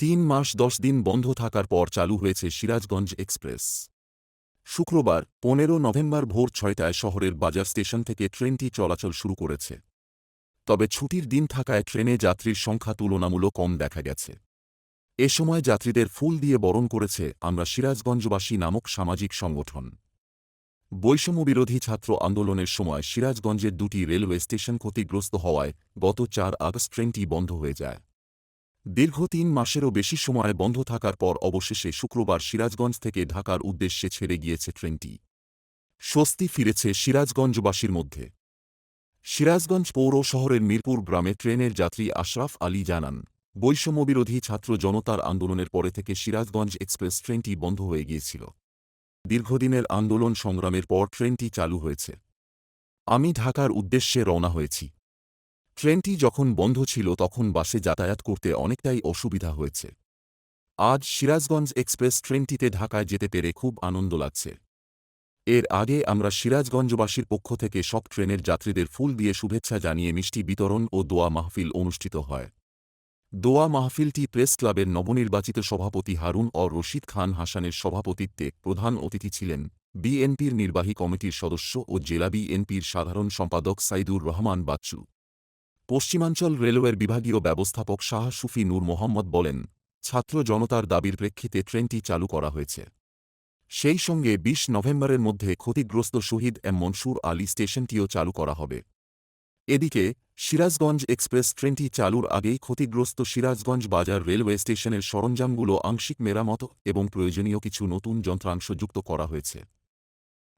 তিন মাস দশ দিন বন্ধ থাকার পর চালু হয়েছে সিরাজগঞ্জ এক্সপ্রেস। শুক্রবার, পনেরো নভেম্বর ভোর ছয়টায় শহরের বাজার স্টেশন থেকে ট্রেনটি চলাচল শুরু করেছে। তবে ছুটির দিন থাকায় ট্রেনে যাত্রীর সংখ্যা তুলনামূলক কম দেখা গেছে। এ সময় যাত্রীদের ফুল দিয়ে বরণ করেছে আমরা সিরাজগঞ্জবাসী নামক সামাজিক সংগঠন। বৈষম্যবিরোধী ছাত্র আন্দোলনের সময় সিরাজগঞ্জের দুটি রেলওয়ে স্টেশন ক্ষতিগ্রস্ত হওয়ায় গত চার আগস্ট ট্রেনটি বন্ধ হয়ে যায়। দীর্ঘ তিন মাসেরও বেশি সময় বন্ধ থাকার পর অবশেষে শুক্রবার সিরাজগঞ্জ থেকে ঢাকার উদ্দেশ্যে ছেড়ে গিয়েছে ট্রেনটি। স্বস্তি ফিরেছে সিরাজগঞ্জবাসীর মধ্যে। সিরাজগঞ্জ পৌর শহরের মিরপুর গ্রামে ট্রেনের যাত্রী আশরাফ আলী জানান, বৈষম্যবিরোধী ছাত্র জনতার আন্দোলনের পরে থেকে সিরাজগঞ্জ এক্সপ্রেস ট্রেনটি বন্ধ হয়ে গিয়েছিল। দীর্ঘদিনের আন্দোলন সংগ্রামের পর ট্রেনটি চালু হয়েছে। আমি ঢাকার উদ্দেশ্যে রওনা হয়েছি। ট্রেনটি যখন বন্ধ ছিল তখন বাসে যাতায়াত করতে অনেকটাই অসুবিধা হয়েছে। আজ সিরাজগঞ্জ এক্সপ্রেস ট্রেনটিতে ঢাকায় যেতে পেরে খুব আনন্দ লাগছে। এর আগে আমরা সিরাজগঞ্জবাসীর পক্ষ থেকে সব ট্রেনের যাত্রীদের ফুল দিয়ে শুভেচ্ছা জানিয়ে মিষ্টি বিতরণ ও দোয়া মাহফিল অনুষ্ঠিত হয়। দোয়া মাহফিলটি প্রেস ক্লাবের নবনির্বাচিত সভাপতি হারুন ও রশিদ খান হাসানের সভাপতিত্বে প্রধান অতিথি ছিলেন বিএনপির নির্বাহী কমিটির সদস্য ও জেলা বিএনপির সাধারণ সম্পাদক সাইদুর রহমান বাচ্চু। পশ্চিমাঞ্চল রেলওয়ের বিভাগীয় ব্যবস্থাপক শাহ সুফি নূর মোহাম্মদ বলেন, ছাত্র জনতার দাবির প্রেক্ষিতে ট্রেনটি চালু করা হয়েছে। সেই সঙ্গে ২০ নভেম্বরের মধ্যে ক্ষতিগ্রস্ত শহীদ এম মনসুর আলী স্টেশনটিও চালু করা হবে। এদিকে, সিরাজগঞ্জ এক্সপ্রেস ট্রেনটি চালুর আগেই ক্ষতিগ্রস্ত সিরাজগঞ্জ বাজার রেলওয়ে স্টেশনের সরঞ্জামগুলো আংশিক মেরামত এবং প্রয়োজনীয় কিছু নতুন যন্ত্রাংশ যুক্ত করা হয়েছে।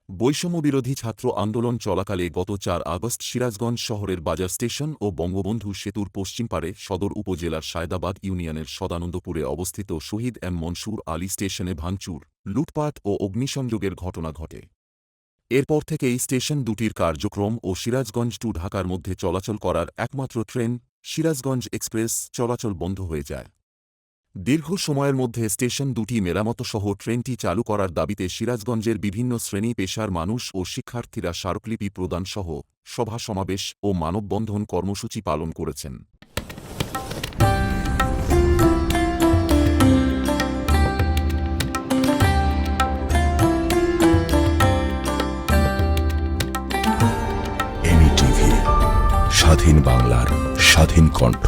বৈষম্যবিরোধী ছাত্র আন্দোলন চলাকালে গত চার আগস্ট সিরাজগঞ্জ শহরের বাজার স্টেশন ও বঙ্গবন্ধু সেতুর পশ্চিম পারে সদর উপজেলার সায়দাবাদ ইউনিয়নের সদানন্দপুরে অবস্থিত শহীদ এম মনসুর আলী স্টেশনে ভাঙচুর, লুটপাট ও অগ্নিসংযোগের ঘটনা ঘটে। এরপর থেকেই স্টেশন দুটির কার্যক্রম ও সিরাজগঞ্জ টু ঢাকার মধ্যে চলাচল করার একমাত্র ট্রেন সিরাজগঞ্জ এক্সপ্রেস চলাচল বন্ধ হয়ে যায়। দীর্ঘ সময়ের মধ্যে স্টেশন দুটি মেরামতসহ ট্রেনটি চালু করার দাবিতে সিরাজগঞ্জের বিভিন্ন শ্রেণি পেশার মানুষ ও শিক্ষার্থীরা স্মারকলিপি প্রদানসহ সভা সমাবেশ ও মানববন্ধন কর্মসূচি পালন করেছেন। স্বাধীন বাংলার স্বাধীন কণ্ঠ।